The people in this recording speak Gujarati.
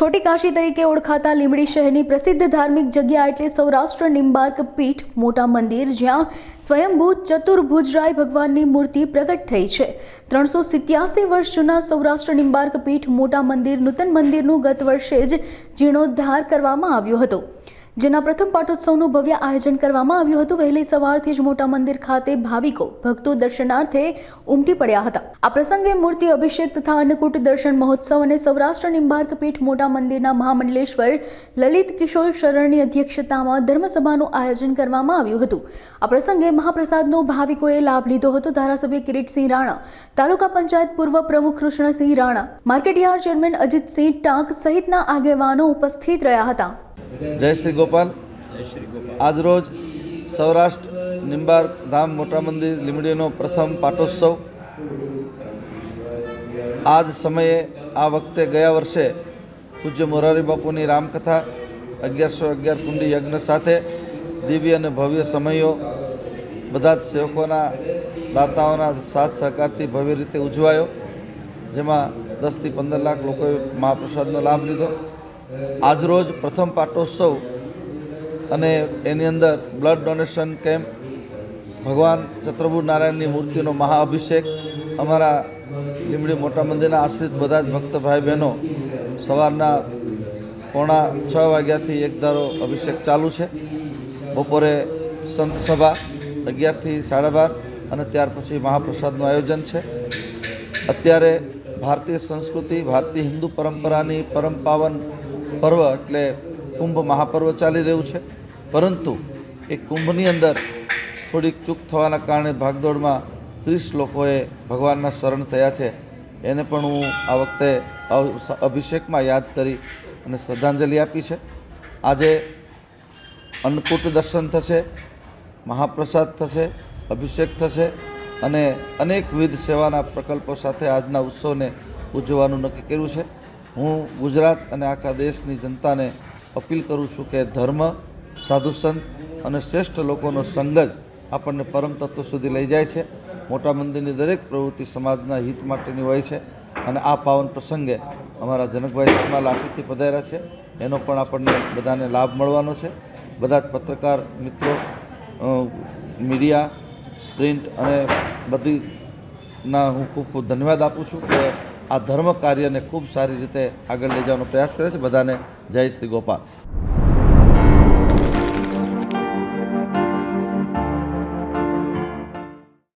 છોટી કાશી તરીકે ઓળખાતા લીંબડી શહેરની પ્રસિદ્ધ ધાર્મિક જગ્યા એટલે સૌરાષ્ટ્ર નિંબાર્ક પીઠ, મોટા મંદિર, જ્યાં સ્વયંભૂ ચતુર્ભુજરાય ભગવાનની મૂર્તિ પ્રગટ થઈ છે. ત્રણસો સિત્યાસી વર્ષ જૂના સૌરાષ્ટ્ર નિંબાર્ક પીઠ, મોટા મંદિર, નૂતન મંદિરનું ગત વર્ષે જ જીર્ણોદ્ધાર કરવામાં આવ્યો હતો. જેના પ્રથમ પાટોત્સવનું ભવ્ય આયોજન કરવામાં આવ્યું હતું. વહેલી સવારથી જ મોટા મંદિર ખાતે ભાવિકો, ભક્તો દર્શનાર્થે ઉમટી પડ્યા હતા. આ પ્રસંગે મૂર્તિ અભિષેક તથા અન્નકૂટ દર્શન મહોત્સવ અને સૌરાષ્ટ્ર નિંબાર્ક પીઠ મોટા મંદિરના મહામંડલેશ્વર લલિત કિશોર શરણની અધ્યક્ષતામાં ધર્મસભાનું આયોજન કરવામાં આવ્યું હતું. આ પ્રસંગે મહાપ્રસાદનો ભાવિકોએ લાભ લીધો હતો. ધારાસભ્ય કિરીટસિંહ રાણા, તાલુકા પંચાયત પૂર્વ પ્રમુખ Krishnasinh Rana, market yard chairman Ajitsinh Tank સહિતના આગેવાનો ઉપસ્થિત રહ્યા હતા. જય શ્રી ગોપાલ. આજરોજ સૌરાષ્ટ્ર નિંબાર ધામ મોટા મંદિર લીમડીનો પ્રથમ પાટોત્સવ. આ જ સમયે આ વખતે ગયા વર્ષે પૂજ્ય મોરારી બાપુની રામકથા અગિયારસો અગિયાર કુંડી યજ્ઞ સાથે દિવ્ય અને ભવ્ય સમયો બધા જ સેવકોના દાતાઓના સાથ સહકારથી ભવ્ય રીતે ઉજવાયો. જેમાં દસથી પંદર લાખ લોકોએ મહાપ્રસાદનો લાભ લીધો. આજરોજ પ્રથમ પાટોત્સવ અને એની અંદર બ્લડ ડોનેશન કેમ્પ, ભગવાન ચત્રભુજ નારાયણની મૂર્તિનો મહાઅભિષેક, અમારા લીમડી મોટા મંદિરના આશ્રિત બધા જ ભક્ત ભાઈ બહેનો સવારના પોણા છ વાગ્યાથી એક ધારો અભિષેક ચાલુ છે. બપોરે સંત સભા અગિયારથી સાડા બાર અને ત્યાર પછી મહાપ્રસાદનું આયોજન છે. અત્યારે ભારતીય સંસ્કૃતિ, ભારતીય હિન્દુ પરંપરાની પરમ પાવન પર્વ એટલે કુંભ મહાપર્વ ચાલી રહ્યું છે. પરંતુ એ કુંભની અંદર થોડીક ચૂક થવાના કારણે ભાગદોડમાં ત્રીસ લોકોએ ભગવાનના શરણ થયા છે. એને પણ હું આ વખતે અભિષેકમાં યાદ કરી અને શ્રદ્ધાંજલિ આપી છે. આજે અન્નકૂટ દર્શન થશે, મહાપ્રસાદ થશે, અભિષેક થશે અને અનેકવિધ સેવાના પ્રકલ્પો સાથે આજના ઉત્સવને ઉજવવાનું નક્કી કર્યું છે. હું ગુજરાત અને આખા દેશની જનતાને અપીલ કરું છું કે ધર્મ, સાધુ સંત અને શ્રેષ્ઠ લોકોનો સંગ જ આપણને પરમ તત્વ સુધી લઈ જાય છે. મોટા મંદિરની દરેક પ્રવૃત્તિ સમાજના હિત માટેની હોય છે અને આ પાવન પ્રસંગે અમારા જનકભાઈ શર્મા લાઠીથી પધાર્યા છે. એનો પણ આપણને બધાને લાભ મળવાનો છે. બધા જ પત્રકાર મિત્રો મીડિયા, પ્રિન્ટ અને બધીના હું ખૂબ ખૂબ ધન્યવાદ આપું છું કે આ ધર્મ કાર્યને ખૂબ સારી રીતે આગળ લઈ જવાનો પ્રયાસ કરે છે. બધાને જય શ્રી ગોપાલ.